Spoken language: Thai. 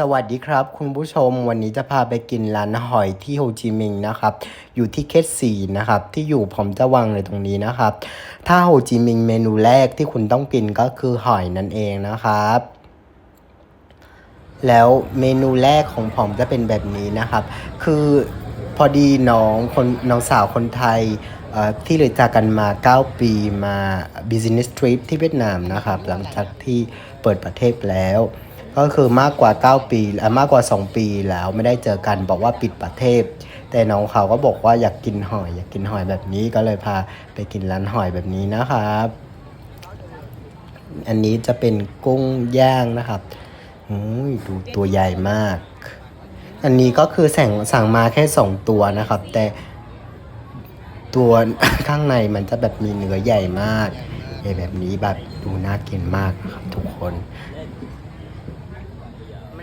สวัสดีครับคุณผู้ชมวันนี้จะพาไปกินร้านหอยที่โฮจิมินห์นะครับ อยู่ที่เคสสีนะครับ ที่อยู่ผมจะวางเลยตรงนี้นะครับ ถ้าโฮจิมินห์เมนูแรกที่คุณต้องกินก็คือหอยนั่นเองนะครับ แล้วเมนูแรกของผมจะเป็นแบบนี้นะครับ คือพอดีน้องคนน้องสาวคนไทยเอ่อที่เลยจากกันมา 9 ปีมา business trip ที่เวียดนามนะครับ หลังจากที่เปิดประเทศแล้ว ก็คือมากกว่า 9 ปีอ่อมากกว่า 2 ปีแล้วไม่ได้เจอกันบอกว่าปิดประเทศ แต่น้องเขาก็บอกว่าอยากกินหอย อยากกินหอยแบบนี้ก็เลยพาไปกินร้านหอยแบบนี้นะครับ อันนี้จะเป็นกุ้งย่างนะครับอุ้ยดูตัวใหญ่มาก อันนี้ก็คือสั่งสั่งมาแค่สองตัวนะครับ แต่ตัวข้างในมันจะแบบมีเนื้อใหญ่มากใหญ่แบบนี้แบบดูน่ากินมากครับทุกคน